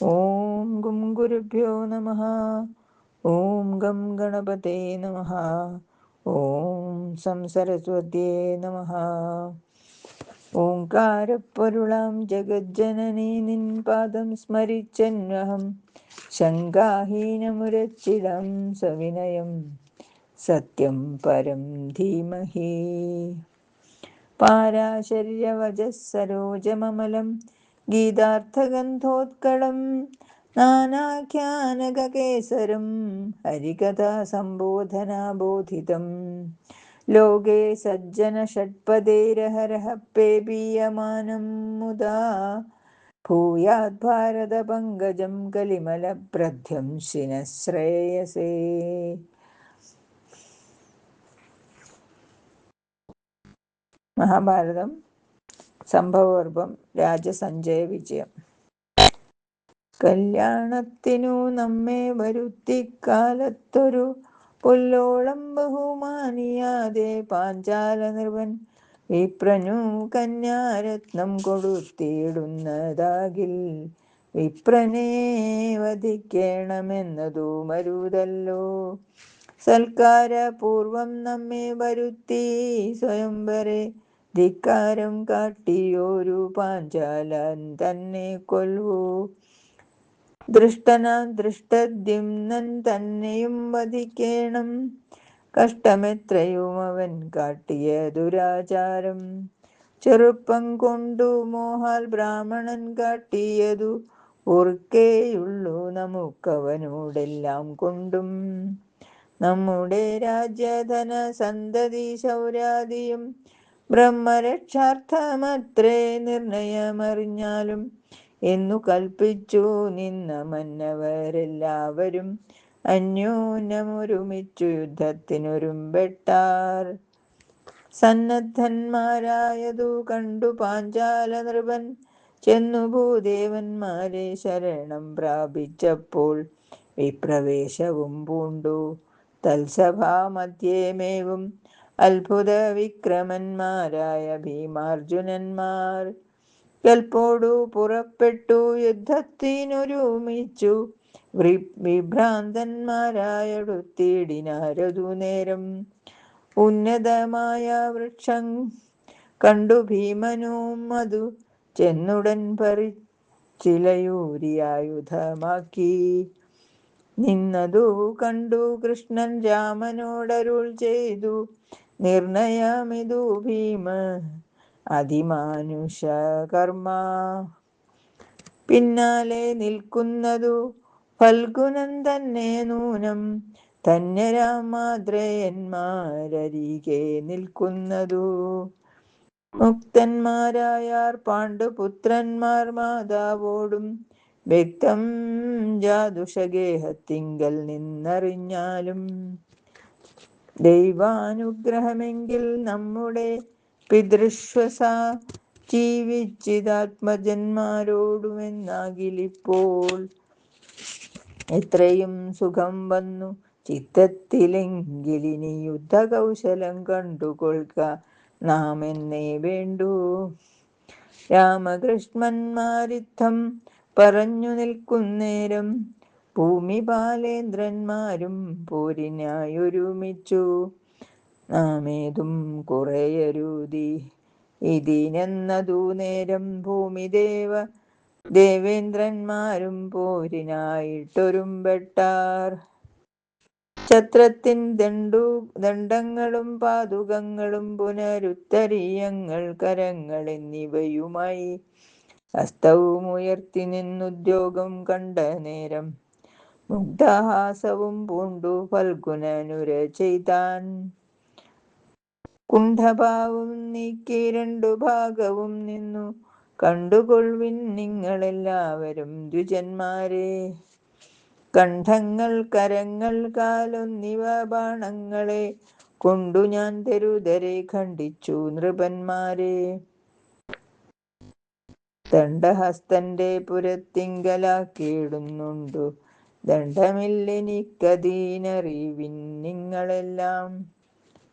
ഓം ഗും ഗുരുഭ്യോ നമ. ഓം ഗം ഗണപതേ നമ. ഓം സം സരസ്വത്യേ നമ. ഓംകാരപ്പൊരുളാം ജഗജ്ജനനീ നിൻ പാദം സ്മരിച്ചന്വഹം ശങ്കാഹീനമുരച്ചിടം സവിനയം. സത്യം പരം ധീമഹി. പാരാശര്യവചസ്സരോജമമലം ഗീതാർത്ഥഗന്ധോത്കടം നാനാഖ്യാനകേസരം ഹരികഥാസംബോധനാബോധിതം. ലോകേ സജ്ജനഷട്പദേരഹരഃ പേബീയമാനം മുദാ. ഭൂയാത് ഭാരതപങ്കജം കലിമലഭ്രദ്ധ്യം ശിനശ്രേയസേ മഹാഭാരതം. സംഭവപർവം രാജസഞ്ജയ വിജയം. കല്യാണത്തിനു നമ്മെ വരുത്തിക്കാലത്തൊരു പുല്ലോളം ബഹുമാനിയാതെ പാഞ്ചാല നിർവൻ വിപ്രനു കന്യാരത്നം കൊടുത്തിടുന്നതാകിൽ വിപ്രനെ വധിക്കണമെന്നതു മരുതല്ലോ. സൽക്കാരപൂർവം നമ്മെ വരുത്തി സ്വയംവരെ ധിക്കാരം കാട്ടിയൊരു പാഞ്ചാലൻ തന്നെ കൊല്ലൂ ദൃഷ്ടനാം ദൃഷ്ടദ്യുംനൻ തന്നെയും വധിക്കേണം. കഷ്ടമെത്രയും അവൻ കാട്ടിയ ദുരാചാരം ചെറുപ്പം കൊണ്ടു മോഹാൽ ബ്രാഹ്മണൻ കാട്ടിയതു ഓർക്കേയുള്ളൂ നമുക്കവനോടെല്ലാം കൊണ്ടും. നമ്മുടെ രാജ്യധന സന്തതി ശൗര്യാദിയും ബ്രഹ്മരക്ഷാർത്ഥമത്രേ നിർണയമറിഞ്ഞാലും എന്നു കൽപ്പിച്ചു നിന്ന മന്നവരെല്ലാവരും അന്യോന്യമൊരുമിച്ചു യുദ്ധത്തിനൊരുമ്പെട്ടാർ. സന്നദ്ധന്മാരായതു കണ്ടു പാഞ്ചാല നൃപൻ ചെന്നു ഭൂദേവന്മാരെ ശരണം പ്രാപിച്ചപ്പോൾ വിപ്രവേശവും പൂണ്ടു. തൽസഭാമധ്യേമേവും അത്ഭുത വിക്രമന്മാരായ ഭീമാർജുനന്മാർ കൽപ്പോടു പുറപ്പെട്ടു യുദ്ധത്തിനൊരുമിച്ചു. വിഭ്രാന്തന്മാരായടുത്തിടിനാരതു നേരം ഉന്നതമായ വൃക്ഷം കണ്ടു ഭീമനും അതു ചെന്നുടൻ പറിച്ചിലയൂരിയായുധമാക്കി നിന്നതു കണ്ടു കൃഷ്ണൻ രാമനോടരുൾ ചെയ്തു. നിർണയമിതു ഭീമ അതിമാനുഷ കർമ്മ പിന്നാലെ നിൽക്കുന്നതു ഫൽഗുനൻ തന്നെ നൂനം തന്നെ രാമാദ്രയന്മാരരികെ നിൽക്കുന്നതു. മുക്തന്മാരായാർ പാണ്ഡുപുത്രന്മാർ മാതാവോടും വ്യക്തം ജാതുഷഗേഹത്തിങ്കൽ നിന്നറിഞ്ഞാലും ദൈവാനുഗ്രഹമെങ്കിൽ നമ്മുടെ പിതൃശ്വസ ജീവിച്ചിതാത്മജന്മാരോടുമെന്നാകിലിപ്പോൾ എത്രയും സുഖം വന്നു. ചിത്തത്തിലെങ്കിലിനി യുദ്ധകൗശലം കണ്ടുകൊള്ളുക നാം എന്നേ വേണ്ടു. രാമകൃഷ്ണന്മാരിത്തം പറഞ്ഞു നിൽക്കുന്നേരം ഭൂമി ബാലേന്ദ്രന്മാരും പോരിനായൊരുമിച്ചു. നാമേതും കുറയരുതി. ഇതിനെന്നതു നേരം ഭൂമിദേവ ദേവേന്ദ്രന്മാരും പോരിനായിട്ടൊരുമ്പെട്ടാർ. ഛത്രത്തിൻ ദണ്ടു ദണ്ഡങ്ങളും പാതുകങ്ങളും പുനരുത്തരീയങ്ങൾ കരങ്ങൾ എന്നിവയുമായി ഹസ്തവും ഉയർത്തി നിന്നുദ്യോഗം കണ്ട നേരം മുഗ്ധഹാസവും പൂണ്ടു ഫൽഗുനനുര ചെയ്താൻ. കുണ്ഠഭാവം നീക്കി രണ്ടു ഭാഗവും നിന്നു. കണ്ടുകൊള്ളുവിൻ നിങ്ങളെല്ലാവരും ദ്വിജന്മാരെ. കണ്ഠങ്ങൾ കരങ്ങൾ കാലൊന്നിവ ബാണങ്ങളെ കൊണ്ടു ഞാൻ തെരുതരെ ഖണ്ഡിച്ചു നൃപന്മാരെ. ദണ്ഡഹസ്തന്റെ പുരത്തിങ്കലാക്കിയിടുന്നുണ്ടു ദണ്ഡമില്ലെനിക്കതീനറിവിൻ നിങ്ങളെല്ലാം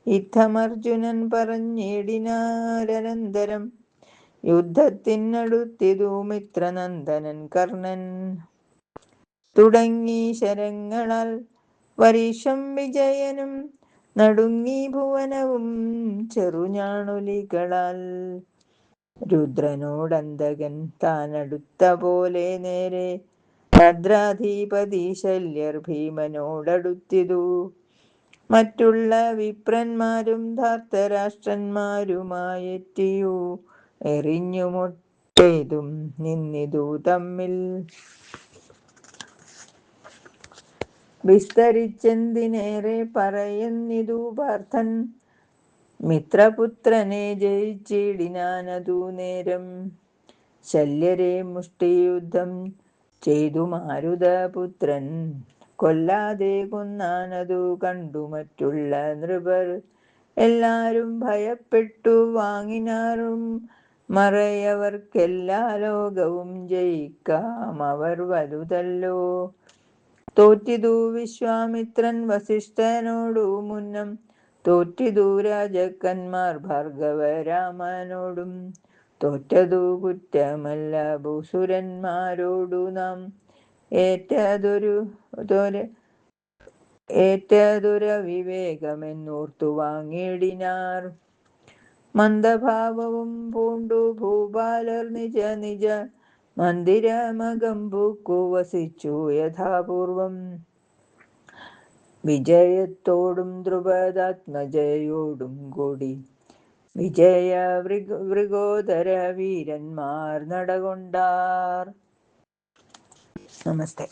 ഇത്തമർജുനൻ പറഞ്ഞിടിനാരനന്തരം യുദ്ധത്തിനടുത്തിതു മിത്രനന്ദനൻ കർണൻ. തുടങ്ങി ശരങ്ങളാൽ വരീഷം വിജയനും നടുങ്ങി ഭുവനവും ചെറുഞാണുലികളാൽ. രുദ്രനോടന്തകൻ താനടുത്ത പോലെ നേരെ ഭദ്രാധിപതി ശല്യർ ഭീമനോടടുത്തിതു. മറ്റുള്ള വിപ്രന്മാരും ധാർത്തരാഷ്ട്രന്മാരുമായെത്തിയു. എറിഞ്ഞുമൊട്ടേതും നിന്നിതു തമ്മിൽ. വിസ്തരിച്ചെന്തിനേറെ പറയുന്നിതു പാർത്ഥൻ. മിത്രപുത്രനെ ജയിച്ചിടിനാനതു നേരം. ശല്യരെ മുഷ്ടിയുദ്ധം ചെയ്തു മാരുതപുത്രൻ. കൊല്ലാതെ കൊന്നാനതു കണ്ടു മറ്റുള്ള നൃപർ. എല്ലാരും ഭയപ്പെട്ടു വാങ്ങിനാറും മറയവർക്കെല്ലാ ലോകവും ജയിക്കാം. അവർ വലുതല്ലോ. തോറ്റിതു വിശ്വാമിത്രൻ വസിഷ്ഠനോടു മുന്നം. തോറ്റിതു രാജക്കന്മാർ ഭാർഗവരാമനോടും തോറ്റതു കുറ്റമല്ല. ഭൂസുരന്മാരോടു നാം ഏറ്റതൊരു ഏറ്റതുര വിവേകമെന്നോർത്തു വാങ്ങിയിടിനാർ. മന്ദഭാവവും പൂണ്ടു ഭൂപാലർ നിജ നിജ മന്ദിരമകമ്പുക്കു വസിച്ചു യഥാപൂർവം. വിജയത്തോടും ദ്രുപദാത്മജയോടും കൂടി വിജയ വൃഗോദര വീരന്മാർ നടകൊണ്ടാർ. നമസ്തേ.